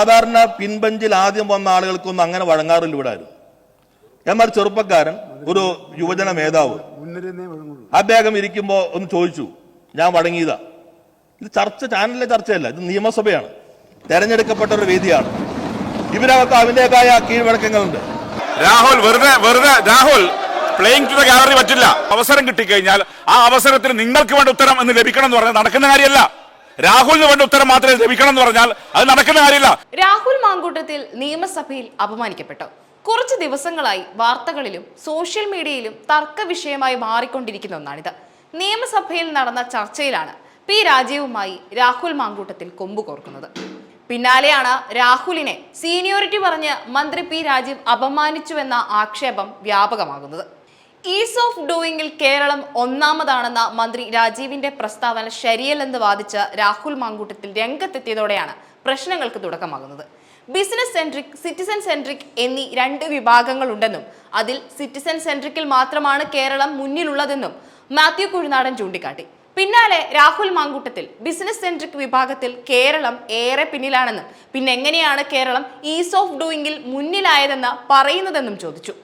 സാധാരണ പിൻബഞ്ചിൽ ആദ്യം വന്ന ആളുകൾക്കൊന്നും അങ്ങനെ വഴങ്ങാറില്ല ഇവിടെ ആരും. എന്നാൽ ചെറുപ്പക്കാരൻ ഒരു യുവജന മേധാവ്. അദ്ദേഹം ഇരിക്കുമ്പോ ഒന്ന് ചോദിച്ചു ഞാൻ വഴങ്ങിയതാ. ഇത് ചർച്ച ചാനലിലെ ചർച്ചയല്ല ഇത് നിയമസഭയാണ്. തെരഞ്ഞെടുക്കപ്പെട്ട ഒരു വേദിയാണ്. ഇവരകത്ത് അതിന്റെതായ കീഴ്വഴക്കങ്ങളുണ്ട്. രാഹുൽ വെറുതെ വെറുതെ Rahul playing to the gallery പറ്റില്ല. അവസരം കിട്ടിക്കഴിഞ്ഞാൽ ആ അവസരത്തിന് നിങ്ങൾക്ക് വേണ്ട ഉത്തരം എന്ന് ലഭിക്കണം എന്ന് പറഞ്ഞാൽ നടക്കുന്ന കാര്യമല്ല. രാഹുലിന് വേണ്ട ഉത്തരം മാത്രമേ ലഭിക്കണം എന്ന് പറഞ്ഞാൽ അത് നടക്കുന്ന കാര്യമില്ല. രാഹുൽ മാങ്കൂട്ടത്തിൽ നിയമസഭയിൽ അപമാനിക്കപ്പെട്ടു. കുറച്ച് ദിവസങ്ങളായി വാർത്തകളിലും സോഷ്യൽ മീഡിയയിലും തർക്ക വിഷയമായി മാറിക്കൊണ്ടിരിക്കുന്ന ഒന്നാണിത്. നിയമസഭയിൽ നടന്ന ചർച്ചയിലാണ് പി രാജീവുമായി രാഹുൽ മാങ്കൂട്ടത്തിൽ കൊമ്പു കോർക്കുന്നത്. പിന്നാലെയാണ് രാഹുലിനെ സീനിയോറിറ്റി പറഞ്ഞ് മന്ത്രി പി രാജീവ് അപമാനിച്ചുവെന്ന ആക്ഷേപം വ്യാപകമാകുന്നത്. ഈസ് ഓഫ് ഡൂയിങ്ങിൽ കേരളം ഒന്നാമതാണെന്ന മന്ത്രി രാജീവിന്റെ പ്രസ്താവന ശരിയല്ലെന്ന് വാദിച്ച് രാഹുൽ മാങ്കൂട്ടത്തിൽ രംഗത്തെത്തിയതോടെയാണ് പ്രശ്നങ്ങൾക്ക് തുടക്കമാകുന്നത്. ബിസിനസ് സെൻട്രിക് സിറ്റിസൺ സെൻട്രിക് എന്നീ രണ്ട് വിഭാഗങ്ങളുണ്ടെന്നും അതിൽ സിറ്റിസൺ സെൻട്രിക്കിൽ മാത്രമാണ് കേരളം മുന്നിലുള്ളതെന്നും മാത്യു കുഴിനാടൻ ചൂണ്ടിക്കാട്ടി. പിന്നാലെ രാഹുൽ മാങ്കൂട്ടത്തിൽ ബിസിനസ് സെൻട്രിക് വിഭാഗത്തിൽ കേരളം ഏറെ പിന്നിലാണെന്നും പിന്നെ എങ്ങനെയാണ് കേരളം ഈസ് ഓഫ് ഡൂയിങ്ങിൽ മുന്നിലായതെന്ന് പറയുന്നതെന്നും ചോദിച്ചു.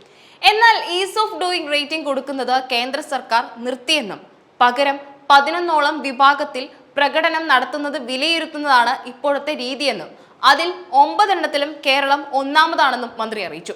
എന്നാൽ ഈസ് ഓഫ് ഡൂയിങ് റേറ്റിംഗ് കൊടുക്കുന്നത് കേന്ദ്ര സർക്കാർ നിർത്തിയെന്നും പകരം പതിനൊന്നോളം വിഭാഗത്തിൽ പ്രകടനം നടത്തുന്നത് വിലയിരുത്തുന്നതാണ് ഇപ്പോഴത്തെ രീതിയെന്നും അതിൽ ഒമ്പതെണ്ണത്തിലും കേരളം ഒന്നാമതാണെന്നും മന്ത്രി അറിയിച്ചു.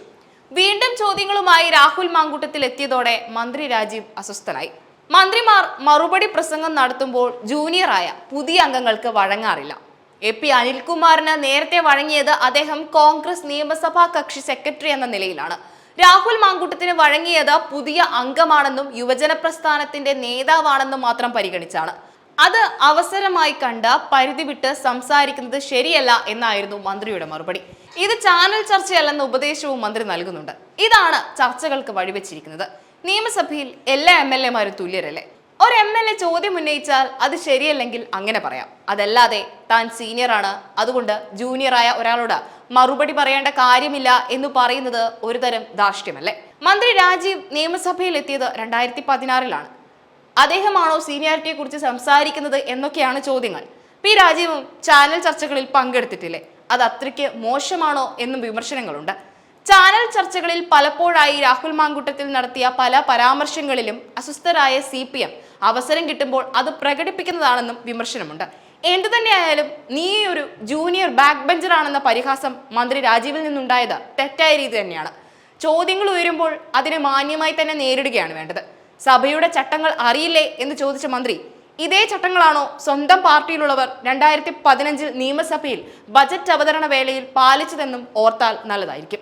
വീണ്ടും ചോദ്യങ്ങളുമായി രാഹുൽ മാങ്കൂട്ടത്തിൽ എത്തിയതോടെ മന്ത്രി രാജീവ് അസ്വസ്ഥനായി. മന്ത്രിമാർ മറുപടി പ്രസംഗം നടത്തുമ്പോൾ ജൂനിയറായ പുതിയ അംഗങ്ങൾക്ക് വഴങ്ങാറില്ല. എ പി അനിൽകുമാറിന് നേരത്തെ വഴങ്ങിയത് അദ്ദേഹം കോൺഗ്രസ് നിയമസഭാ കക്ഷി സെക്രട്ടറി എന്ന നിലയിലാണ്. രാഹുൽ മാങ്കൂട്ടത്തിന് വഴങ്ങിയത് പുതിയ അംഗമാണെന്നും യുവജന പ്രസ്ഥാനത്തിന്റെ നേതാവാണെന്നും മാത്രം പരിഗണിച്ചാണ്. അത് അവസരമായി കണ്ട പരിധി വിട്ട് സംസാരിക്കുന്നത് ശരിയല്ല എന്നായിരുന്നു മന്ത്രിയുടെ മറുപടി. ഇത് ചാനൽ ചർച്ചയല്ലെന്ന ഉപദേശവും മന്ത്രി നൽകുന്നുണ്ട്. ഇതാണ് ചർച്ചകൾക്ക് വഴിവെച്ചിരിക്കുന്നത്. നിയമസഭയിൽ എല്ലാ എം എൽ എമാരും തുല്യരല്ലേ? ഒരു എം എൽ എ ചോദ്യം ഉന്നയിച്ചാൽ അത് ശരിയല്ലെങ്കിൽ അങ്ങനെ പറയാം. അതല്ലാതെ താൻ സീനിയറാണ്. അതുകൊണ്ട് ജൂനിയറായ ഒരാളോട് മറുപടി പറയേണ്ട കാര്യമില്ല എന്ന് പറയുന്നത് ഒരുതരം ധാർഷ്ട്യമല്ലേ? മന്ത്രി രാജീവ് നിയമസഭയിൽ എത്തിയത് രണ്ടായിരത്തി പതിനാറിലാണ് അദ്ദേഹമാണോ സീനിയോറിറ്റിയെ കുറിച്ച് സംസാരിക്കുന്നത് എന്നൊക്കെയാണ് ചോദ്യങ്ങൾ. പി രാജീവും ചാനൽ ചർച്ചകളിൽ പങ്കെടുത്തിട്ടില്ലേ? അത് അത്രയ്ക്ക് മോശമാണോ എന്നും വിമർശനങ്ങളുണ്ട്. ചാനൽ ചർച്ചകളിൽ പലപ്പോഴായി രാഹുൽ മാങ്കുട്ടത്തിൽ നടത്തിയ പല പരാമർശങ്ങളിലും അസ്വസ്ഥരായ സി പി എം അവസരം കിട്ടുമ്പോൾ അത് പ്രകടിപ്പിക്കുന്നതാണെന്നും വിമർശനമുണ്ട്. എന്തു തന്നെയായാലും നീ ഒരു ജൂനിയർ ബാക്ക് ബെഞ്ചറാണെന്ന പരിഹാസം മന്ത്രി രാജീവിൽ നിന്നുണ്ടായത് തെറ്റായ രീതി തന്നെയാണ്. ചോദ്യങ്ങൾ ഉയരുമ്പോൾ അതിനെ മാന്യമായി തന്നെ നേരിടുകയാണ് വേണ്ടത്. സഭയുടെ ചട്ടങ്ങൾ അറിയില്ലേ എന്ന് ചോദിച്ച മന്ത്രി ഇതേ ചട്ടങ്ങളാണോ സ്വന്തം പാർട്ടിയിലുള്ളവർ രണ്ടായിരത്തി പതിനഞ്ചിൽ നിയമസഭയിൽ ബജറ്റ് അവതരണ വേളയിൽ പാലിച്ചതെന്നും ഓർത്താൽ നല്ലതായിരിക്കും.